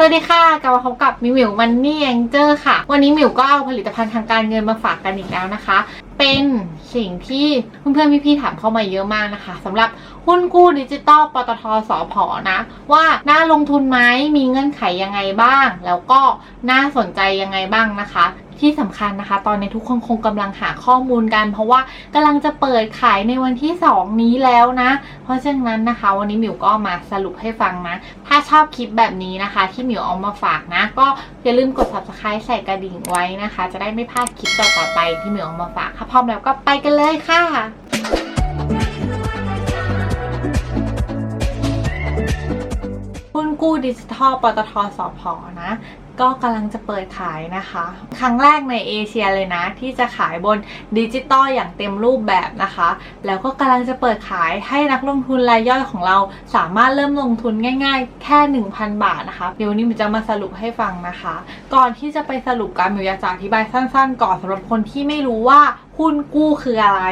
สวัสดีค่ะกลับมาพบกับมิวมิวมันนี่แองเจอร์ค่ะ วันนี้มิวก็เอาผลิตภัณฑ์ทางการเงินมาฝากกันอีกแล้วนะคะ เป็นสิ่งที่เพื่อนๆพี่ๆถามเข้ามาเยอะมากนะคะสำหรับหุ้นกู้ดิจิตอลปตทสพนะ ว่าน่าลงทุนไหมมีเงื่อนไขยังไงบ้าง แล้วก็น่าสนใจยังไงบ้างนะคะ ที่สำคัญนะคะ ตอนนี้ทุกคนคงกำลังหาข้อมูลกัน เพราะว่ากำลังจะเปิดขายในวันที่ 2 นี้แล้วนะ เพราะฉะนั้นนะคะ วันนี้หมิวก็มาสรุปให้ฟังนะ ถ้าชอบคลิปแบบนี้นะคะ ที่หมิวเอามาฝากนะ ก็อย่าลืมกด subscribe ใส่กระดิ่งไว้นะคะ จะได้ไม่พลาดคลิปต่อๆไปที่หมิวเอามาฝากค่ะพร้อมแล้วก็ไปกันเลยค่ะหุ้นกู้ดิจิทัลปตทสพนะ ก็กำลังจะเปิดขายนะคะ ครั้งแรกในเอเชียเลยนะ ที่จะขายบนดิจิตอลอย่างเต็มรูปแบบนะคะ แล้วก็กำลังจะเปิดขายให้นักลงทุนรายย่อยของเราสามารถเริ่มลงทุนง่ายๆ แค่ 1,000 บาทนะคะ เดี๋ยววันนี้มิวจะมาสรุปให้ฟังนะคะ ก่อนที่จะไปสรุปการมิวอยากจะอธิบายสั้น ๆ ก่อนสำหรับคนที่ไม่รู้ว่าหุ้นกู้คืออะไร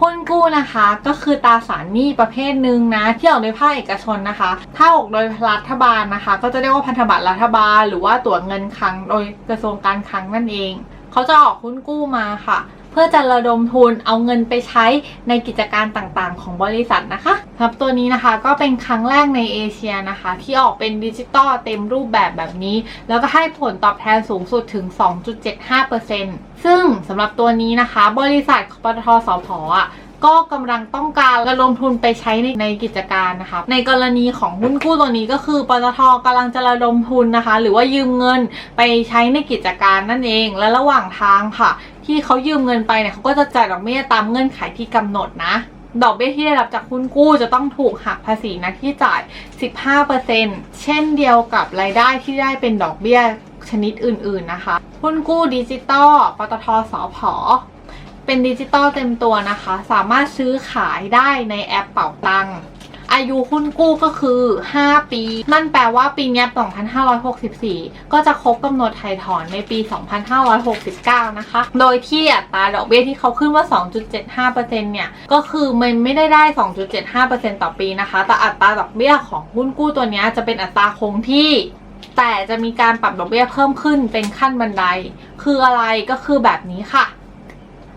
หุ้นกู้นะคะก็คือตราสารหนี้ประเภทหนึ่งนะที่ออกโดยภาคเอกชนนะคะ ถ้าออกโดยรัฐบาลนะคะ ก็จะเรียกว่าพันธบัตรรัฐบาล หรือว่าตั๋วเงินคลังโดยกระทรวงการคลังนั่นเอง เขาจะออกหุ้นกู้มาค่ะ พื่อจะระดมทุนเอาเงินไปใช้ในกิจการต่างๆ ของบริษัทนะคะครับตัวนี้นะคะก็เป็นครั้งแรกในเอเชียนะคะ ที่ออกเป็นดิจิตอลเต็มรูปแบบแบบนี้ แล้วก็ให้ผลตอบแทนสูงสุดถึง 2.75%ซึ่งสำหรับตัวนี้นะคะ บริษัทปตทสพอะ ก็กำลังต้องการระดมทุนไปใช้ในในกิจการนะคะในกรณีของหุ้นกู้ตัวนี้ก็คือปตทกำลังจะระดมทุนนะคะ หรือว่ายืมเงินไปใช้ในกิจการนั่นเอง และระหว่างทางค่ะ ที่เขายืมเงินไปเนี่ยเขาก็จะจ่ายดอกเบี้ยตามเงื่อนไขที่กำหนดนะดอกเบี้ยที่ได้รับจากหุ้นกู้จะต้องถูกหักภาษีนะที่จ่าย 15%เช่นเดียวกับรายได้ที่ได้เป็นดอกเบี้ยชนิดอื่นๆนะคะ หุ้นกู้ดิจิตอล ปตทสพ เป็นดิจิตอลเต็มตัวนะคะ สามารถซื้อขายได้ในแอปเป่าตังอายุหุ้นกู้ก็คือ 5 ปี นั่นแปลว่าปีนี้2564 ก็จะครบกำหนดไถ่ถอนในปี 2569 นะคะ โดยที่อัตราดอกเบี้ยที่เขาขึ้นว่า 2.75%เนี่ย ก็คือมันไม่ได้ได้ 2.75%ต่อปีนะคะ แต่อัตราดอกเบี้ยของหุ้นกู้ตัวนี้จะเป็นอัตราคงที่แต่จะมีการปรับดอกเบี้ยเพิ่มขึ้นเป็นขั้นบันได คืออะไรก็คือแบบนี้ค่ะ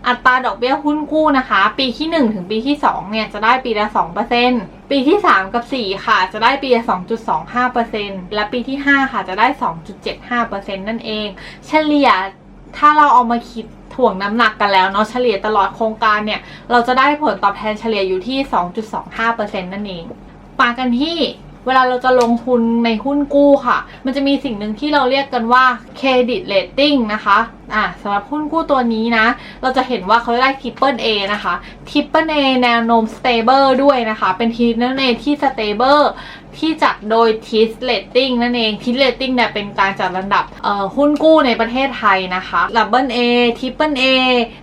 อัตราดอกเบี้ยหุ้นกู้นะคะ ปีที่ 1 ถึงปีที่ 2 เนี่ย จะได้ปีละ 2%ปีที่ 3 กับ 4 ค่ะ จะได้ปีละ 2.25%และปีที่ 5 ค่ะ จะได้ 2.75%นั่นเอง เฉลี่ยถ้าเราเอามาคิดถ่วงน้ำหนักกันแล้วเนาะเฉลี่ยตลอดโครงการเนี่ย เราจะได้ผลตอบแทนเฉลี่ยอยู่ที่ 2.25%นั่นเองมากันที่ เวลาเราจะลงทุนในหุ้นกู้ค่ะ มันจะมีสิ่งหนึ่งที่เราเรียกกันว่าเครดิตเลตติ้งนะคะ อ่าสำหรับหุ้นกู้ตัวนี้นะ เราจะเห็นว่าเขาได้ Triple A นะคะ Triple A แนวโน้ม stable ด้วยนะคะ เป็น Triple A ที่ stable ที่จัดโดย TIS Rating นั่นเอง TIS Rating เนี่ยเป็นการจัดลำดับหุ้นกู้ในประเทศไทยนะคะ Double A Triple A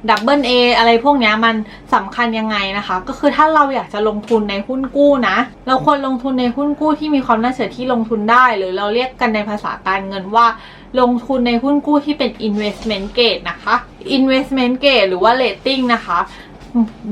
Double A ออะไรพวกนี้มันสำคัญยังไงนะคะ ก็คือถ้าเราอยากจะลงทุนในหุ้นกู้นะ เราควรลงทุนในหุ้นกู้ที่มีความน่าเชื่อที่ลงทุนได้ หรือเราเรียกกันในภาษาการเงินว่า ลงทุนในหุ้นกู้ที่เป็น investment grade นะคะ investment grade หรือว่า rating นะคะ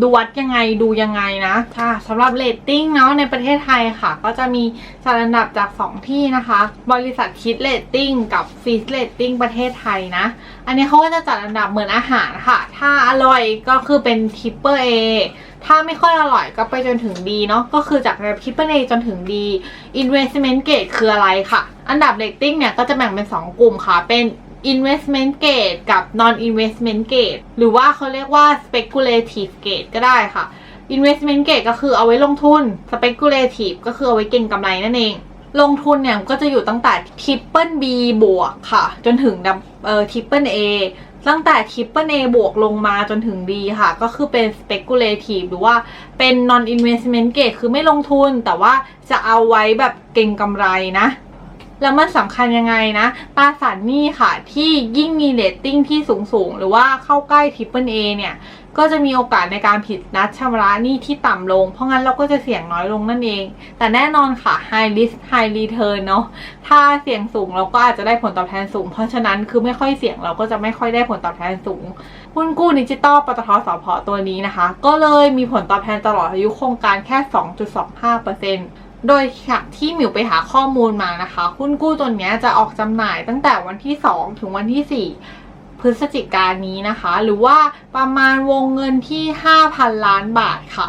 ดูวัดยังไงดูยังไงนะค่ะสำหรับเรตติ้งเนาะในประเทศไทยค่ะ ก็จะมีจัดอันดับจาก 2 ที่นะคะ บริษัทคิดเรตติ้งกับฟีสเรตติ้งประเทศไทยนะ อันนี้เขาก็จะจัดอันดับเหมือนอาหารค่ะ ถ้าอร่อยก็คือเป็นทิปเปอร์เอถ้าไม่ค่อยอร่อยก็ไปจนถึงดีเนาะก็คือจากทิปเปอร์เอจนถึงดี investment grade คืออะไรค่ะ อันดับเรตติ้งเนี่ยก็จะแบ่งเป็น 2 กลุ่มค่ะเป็น investment grade กับ non investment grade หรือว่าเขาเรียกว่า speculative grade ก็ได้ค่ะ investment grade ก็คือเอาไว้ลงทุน speculative ก็คือเอาไว้เก็งกำไรนั่นเอง ลงทุนเนี่ยก็จะอยู่ตั้งแต่ triple B บวกค่ะ จนถึงเอ่อ triple A ตั้งแต่ triple A บวกลงมาจนถึง D ค่ะ ก็คือเป็น speculative หรือว่าเป็น non investment grade คือไม่ลงทุน แต่ว่าจะเอาไว้แบบเก็งกำไรนะ แล้วมันสำคัญยังไงนะตราสารหนี้ค่ะ ที่ยิ่งมีเรตติ้งที่สูงสูงๆหรือว่าเข้าใกล้ Triple A เเนี่ย ก็จะมีโอกาสในการผิดนัดชำระหนี้ที่ต่ำลง เพราะงั้นเราก็จะเสี่ยงน้อยลงนั่นเอง แต่แน่นอนค่ะ High Risk High Return เนาะถ้าเสี่ยงสูงเราก็อาจจะได้ผลตอบแทนสูง เพราะฉะนั้นคือไม่ค่อยเสี่ยงเราก็จะไม่ค่อยได้ผลตอบแทนสูงหุ้นกู้ดิจิตอลปตทสพตัวนี้นะคะ ก็เลยมีผลตอบแทนตลอดอายุโครงการแค่ 2.25%ร โดยจากที่หมิวไปหาข้อมูลมานะคะ หุ้นกู้ตัวนี้จะออกจำหน่ายตั้งแต่วันที่ 2 ถึงวันที่ 4 พฤศจิกายนนี้นะคะ หรือว่าประมาณวงเงินที่ 5,000 ล้านบาทค่ะ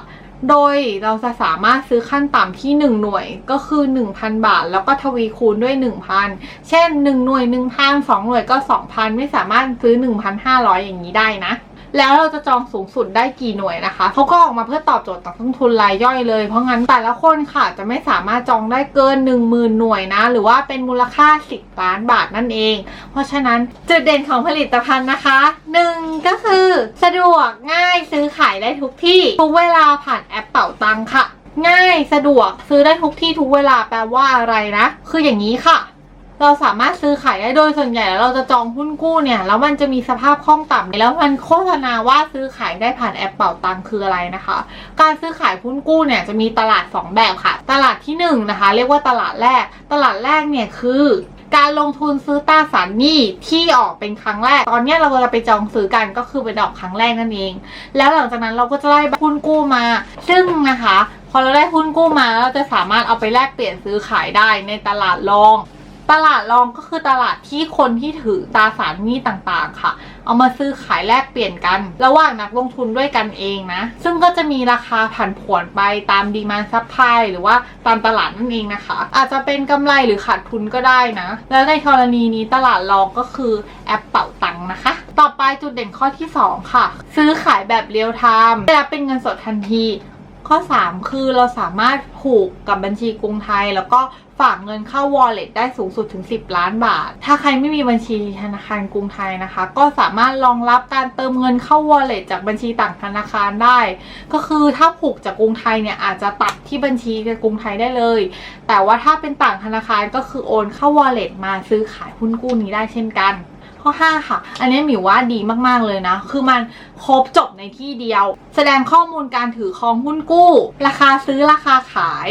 โดยเราจะสามารถซื้อขั้นต่ำที่ 1 หน่วยก็คือ 1,000 บาท แล้วก็ทวีคูณด้วย 1,000 เช่น 1 หน่วย 1,000 2 หน่วยก็ 2,000 ไม่สามารถซื้อ 1,500 อย่างนี้ได้นะ แล้วเราจะจองสูงสุดได้กี่หน่วยนะคะเขาก็ออกมาเพื่อตอบโจทย์ต่อต้นทุนรายย่อยเลย เพราะงั้นแต่ละคนค่ะจะไม่สามารถจองได้เกิน 10,000 หน่วยนะ หรือว่าเป็นมูลค่า 10 ล้านบาทนั่นเอง เพราะฉะนั้นจุดเด่นของผลิตภัณฑ์นะคะ 1 ก็คือสะดวกง่ายซื้อขายได้ทุกที่ทุกเวลาผ่านแอปเป่าตังค่ะ ง่ายสะดวกซื้อได้ทุกที่ทุกเวลาแปลว่าอะไรนะ คืออย่างนี้ค่ะ เราสามารถซื้อขายได้โดยส่วนใหญ่แล้วเราจะจองหุ้นกู้เนี่ย แล้วมันจะมีสภาพคล่องต่ำแล้วมันโฆษณาว่าซื้อขายได้ผ่านแอปเป่าตังคืออะไรนะคะ การซื้อขายหุ้นกู้เนี่ยจะมีตลาด 2 แบบค่ะ ตลาดที่1นงนะคะ เรียกว่าตลาดแรก ตลาดแรกเนี่ยคือการลงทุนซื้อตราสารหนี้ที่ออกเป็นครั้งแรก ตอนนี้เราจะไปจองซื้อกันก็คือเป็นดอกครั้งแรกนั่นเอง แล้วหลังจากนั้นเราก็จะได้หุ้นกู้มา ซึ่งนะคะ พอเราได้หุ้นกู้มาเราจะสามารถเอาไปแลกเปลี่ยนซื้อขายได้ในตลาดรอง ตลาดรองก็คือตลาดที่คนที่ถือตราสารหนี้ต่างๆค่ะ เอามาซื้อขายแลกเปลี่ยนกัน ระหว่างนักลงทุนด้วยกันเองนะ ซึ่งก็จะมีราคาผันผวนไปตามดีมานซัพพลายหรือว่าตามตลาดนั่นเองนะคะ อาจจะเป็นกำไรหรือขาดทุนก็ได้นะ แล้วในกรณีนี้ตลาดรองก็คือแอปเป่าตังค์นะคะ ต่อไปจุดเด่นข้อที่ 2 ค่ะ ซื้อขายแบบเรียลไทม์ได้รับเป็นเงินสดทันที ข้อ 3 คือเราสามารถผูกกับบัญชีกรุงไทย แล้วก็ฝากเงินเข้า wallet ได้สูงสุดถึง 10 ล้านบาท ถ้าใครไม่มีบัญชีธนาคารกรุงไทยนะคะ ก็สามารถรองรับการเติมเงินเข้า wallet จากบัญชีต่างธนาคารได้ ก็คือถ้าผูกจากกรุงไทยเนี่ยอาจจะตัดที่บัญชีกรุงไทยได้เลย แต่ว่าถ้าเป็นต่างธนาคารก็คือโอนเข้า wallet มาซื้อขายหุ้นกู้นี้ได้เช่นกัน ข้อ 5 ค่ะ อันนี้หมิวว่าดีมากๆเลยนะ คือมันครบจบในที่เดียว แสดงข้อมูลการถือครองหุ้นกู้ ราคาซื้อราคาขาย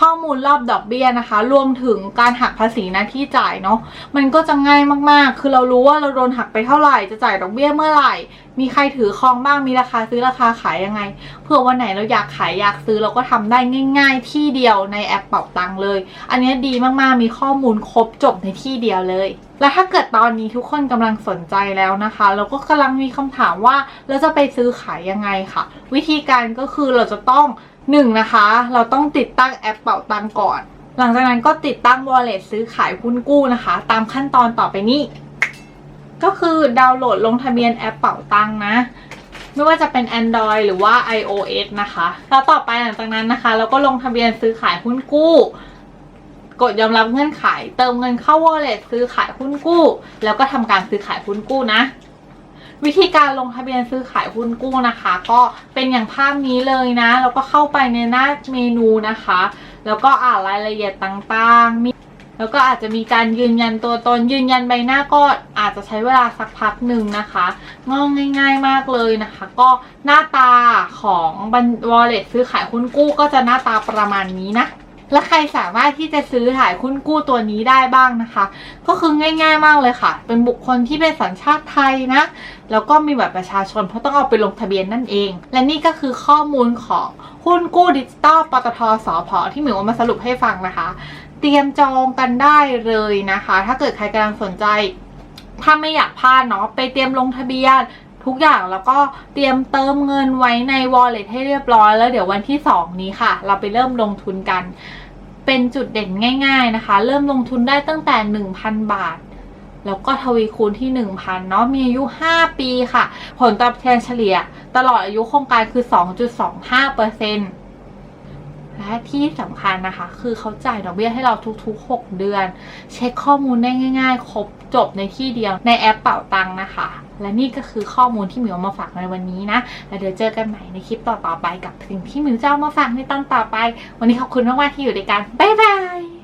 ข้อมูลรอบดอกเบี้ยนะคะ รวมถึงการหักภาษีน้าที่จ่ายเนาะมันก็จะง่ายมากๆ คือเรารู้ว่าเราโดนหักไปเท่าไหร่จะจ่ายดอกเบี้ยเมื่อไหร่ มีใครถือครองบ้างมีราคาซื้อราคาขายยังไงเผื่อวันไหนเราอยากขายอยากซื้อเราก็ทำได้ง่าย ๆ ที่เดียวในแอปเป่าตังเลย อันนี้ดีมากๆมีข้อมูลครบจบในที่เดียวเลย แล้วถ้าเกิดตอนนี้ทุกคนกำลังสนใจแล้วนะคะ เราก็กำลังมีคำถามว่าเราจะไปซื้อขายยังไงค่ะ วิธีการก็คือเราจะต้อง หนึ่งนะคะ เราต้องติดตั้งแอปเป่าตังก่อน หลังจากนั้นก็ติดตั้ง wallet ซื้อขายหุ้นกู้นะคะ ตามขั้นตอนต่อไปนี้ ก็คือดาวน์โหลดลงทะเบียนแอปเป่าตังนะ ไม่ว่าจะเป็น Android หรือว่า iOS นะคะ แล้วต่อไปหลังจากนั้นนะคะ เราก็ลงทะเบียนซื้อขายหุ้นกู้ กดยอมรับเงื่อนไข เติมเงินเข้า wallet ซื้อขายหุ้นกู้ แล้วก็ทำการซื้อขายหุ้นกู้นะ วิธีการลงทะเบียนซื้อขายหุ้นกู้นะคะ ก็เป็นอย่างภาพนี้เลยนะ แล้วก็เข้าไปในหน้าเมนูนะคะ แล้วก็อ่านรายละเอียดต่างๆมีแล้วก็อาจจะมีการยืนยันตัวตนยืนยันใบหน้าก็อาจจะใช้เวลาสักพักหนึ่งนะคะง่ายง่าย ๆมากเลยนะคะ ก็หน้าตาของบัญ wallet ซื้อขายหุ้นกู้ก็จะหน้าตาประมาณนี้นะ และใครสามารถที่จะซื้อขายหุ้นกู้ตัวนี้ได้บ้างนะคะ ก็คือง่าย ๆ มากเลยค่ะ เป็นบุคคลที่เป็นสัญชาติไทยนะ แล้วก็มีบัตรประชาชนเพราะต้องเอาไปลงทะเบียนนั่นเอง และนี่ก็คือข้อมูลของหุ้นกู้ดิจิตอลปตทสพที่หมิวเอามาสรุปให้ฟังนะคะ เตรียมจองกันได้เลยนะคะ ถ้าเกิดใครกำลังสนใจ ถ้าไม่อยากพลาดเนาะไปเตรียมลงทะเบียนทุกอย่างแล้วก็เตรียมเติมเงินไว้ใน wallet ให้เรียบร้อยแล้วเดี๋ยววันที่ 2 นี้ค่ะ เราไปเริ่มลงทุนกัน เป็นจุดเด่นง่าย ๆนะคะ เริ่มลงทุนได้ตั้งแต่ 1,000 บาท แล้วก็ทวีคูณที่ 1,000 เนาะมีอายุ 5 ปีค่ะ ผลตอบแทนเฉลี่ย ตลอดอายุโครงการคือ 2.25%และที่สำคัญนะคะ คือเขาจ่ายดอกเบี้ยให้เราทุกๆ 6 เดือน เช็คข้อมูลได้ง่าย ๆ ครบจบในที่เดียวในแอปเป่าตังค์นะคะ และนี่ก็คือข้อมูลที่มิวเอามาฝากในวันนี้นะแล้วเดี๋ยวเจอกันใหม่ในคลิปต่อๆไปกับสิ่งที่มิวจะเอามาฝากในตอนต่อไป วันนี้ขอบคุณมากๆที่อยู่ด้วยกันบ๊ายบาย